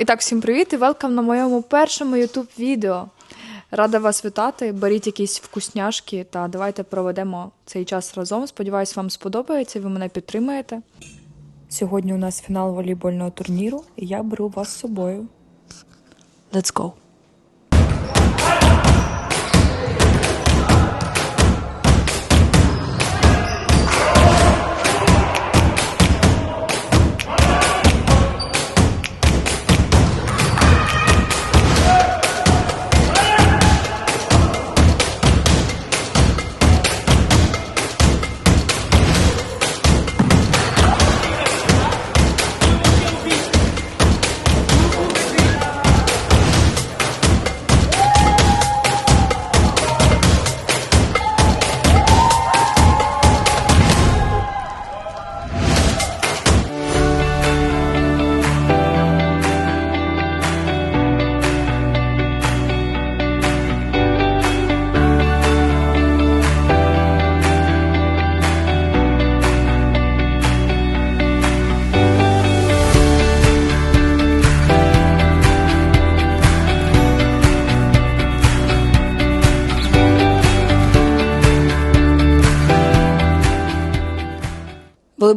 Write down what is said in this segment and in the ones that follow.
І так, всім привіт і велкам на моєму першому YouTube відео. Рада вас вітати. Беріть якісь вкусняшки та давайте проведемо цей час разом. Сподіваюсь, вам сподобається ви мене підтримаєте. Сьогодні у нас фінал волейбольного турніру, і я беру вас з собою. Let's go!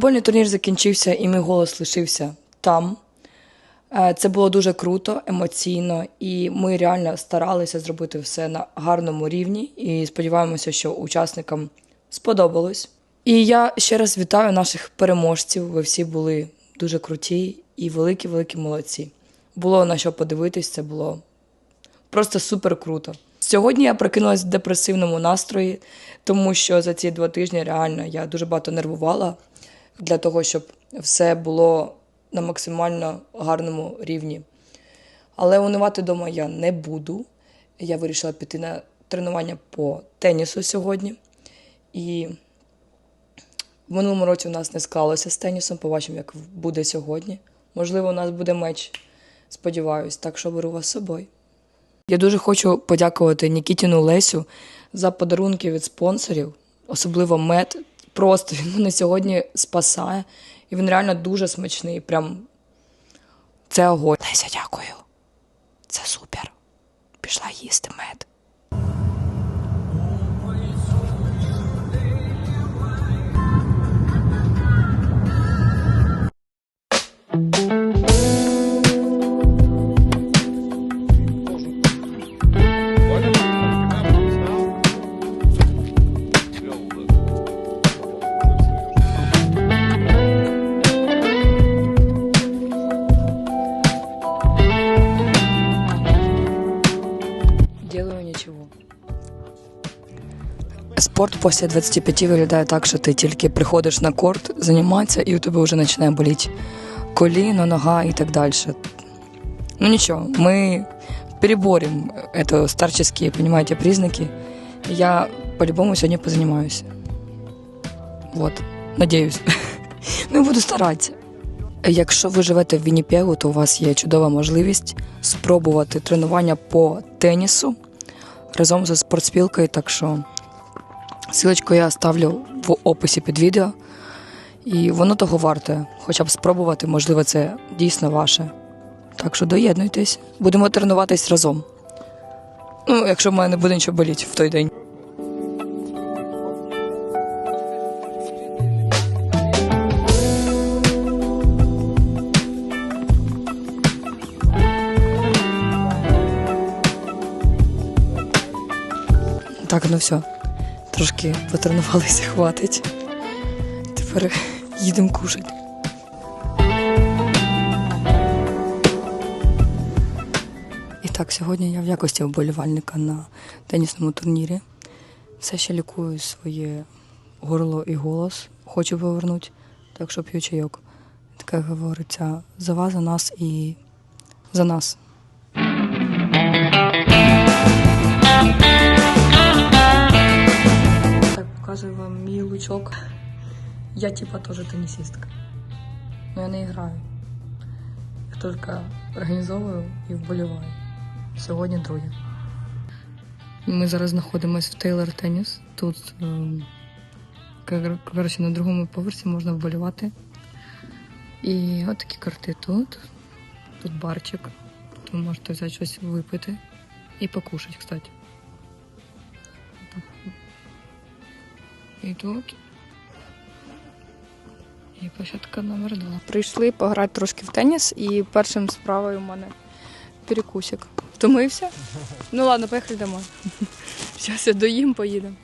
Волейбольний турнір закінчився, і мій голос лишився там. Е, Це було дуже круто, емоційно, і ми реально старалися зробити все на гарному рівні. І сподіваємося, що учасникам сподобалось. І я ще раз вітаю наших переможців. Ви всі були дуже круті і великі-великі молодці. Було на що подивитись, це було просто супер круто. Сьогодні я прокинулась в депресивному настрої, тому що за ці два тижні реально я дуже багато нервувала для того, щоб все було на максимально гарному рівні. Але унивати вдома я не буду. Я вирішила піти на тренування по тенісу сьогодні. І в минулому році у нас не склалося з тенісом. Побачимо, як буде сьогодні. Можливо, у нас буде меч. Сподіваюсь, так що беру вас з собою. Я дуже хочу подякувати Нікітіну Лесю за подарунки від спонсорів, особливо мед. Просто він мене сьогодні спасає, і він реально дуже смачний. Прям це огонь. Леся, дякую. Це супер. Пішла їсти мед. Спорт після 25 виглядає так, що ти тільки приходиш на корт займатися, і у тебе вже починає боліти коліно, нога і так далі. Ну нічого, ми переборем это старческие, понимаете, признаки. Я по-любому сьогодні позанимаюсь. Вот, надіюсь. ну буду старатися. Якщо ви живете в Вінніпегу, то у вас є чудова можливість спробувати тренування по тенісу разом зі спортспілкою. Так що силочку я ставлю в описі під відео. І воно того варте, хоча б спробувати, можливо, це дійсно ваше. Так що доєднуйтесь, будемо тренуватись разом. Ну, якщо в мене не буде нічого боліти в той день. Так, ну все. Трошки потренувалися, хватить. Тепер їдемо кушати. І так, сьогодні я в якості вболівальника на тенісному турнірі. Все ще лікую своє горло і голос. Хочу повернути, так що п'ю чайок. Таке говориться за вас, за нас і за нас. Вам. Я типа тоже теннисистка. Но я не граю. Я только організовую і вболіваю. Сьогодні друге. Ми зараз знаходимося в Тейлор Теніс. Тут ем, коротше, на другому поверсі можна вболівати. І от такі карти тут. тут барчик. Тут ви можете взяти щось випити і покушати, кстати. Тут. І площадка номер два. Прийшли пограти трошки в теніс, і першим справою у мене перекусик. Втомився? Ну ладно, поїхали домой. Зараз я доїм, поїдемо.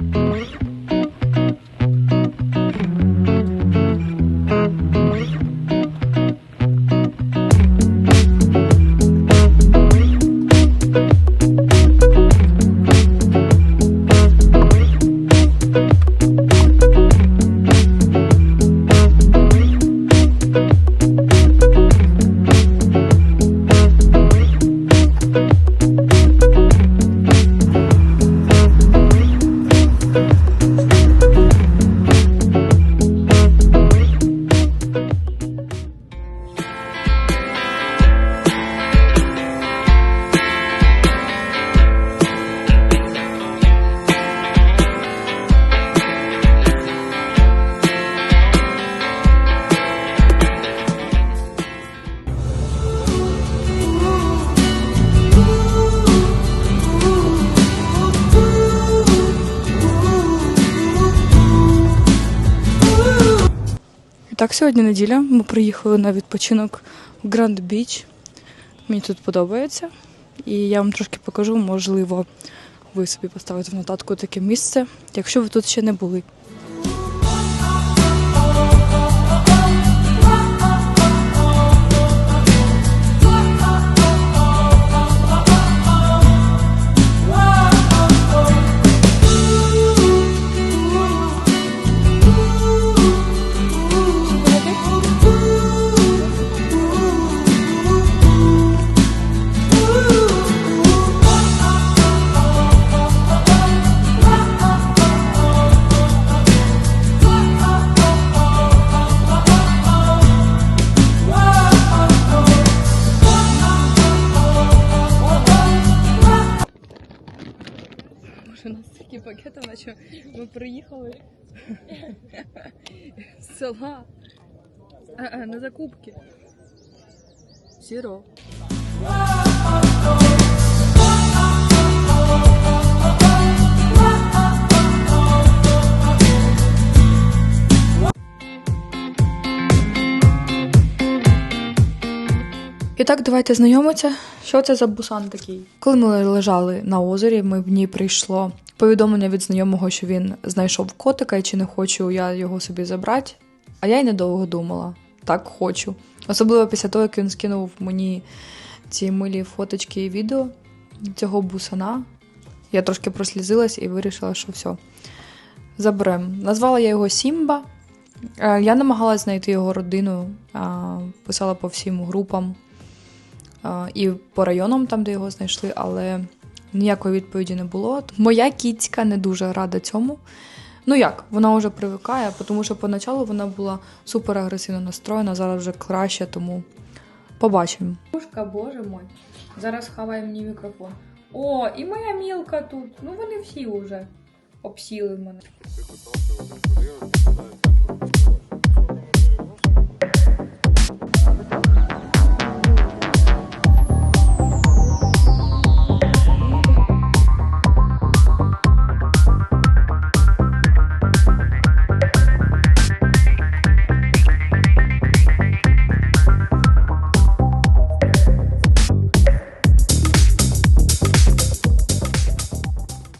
І так, сьогодні неділя. Ми приїхали на відпочинок в Гранд Біч. Мені тут подобається. І я вам трошки покажу, можливо, ви собі поставите в нотатку таке місце, якщо ви тут ще не були. Ми приїхали з села на закупки. Сіро. І так, давайте знайомитися. Що це за бусан такий? Коли ми лежали на озері, ми в ній прийшло повідомлення від знайомого, що він знайшов котика і чи не хочу я його собі забрати. А я й недовго думала. Так хочу. Особливо після того, як він скинув мені ці милі фоточки і відео цього бусана. Я трошки прослізилась і вирішила, що все. Заберем. Назвала я його Сімба. Е, Я намагалась знайти його родину, писала по всім групам і по районам, там, де його знайшли, але ніякої відповіді не було. Моя кіцька не дуже рада цьому. Ну як, вона вже привикає, тому що поначалу вона була супер агресивно настроєна, зараз вже краще, тому побачимо. Пушка, боже мой. Зараз хаває мені мікрофон. О, і моя мілка тут. Ну вони всі вже обсіли мене.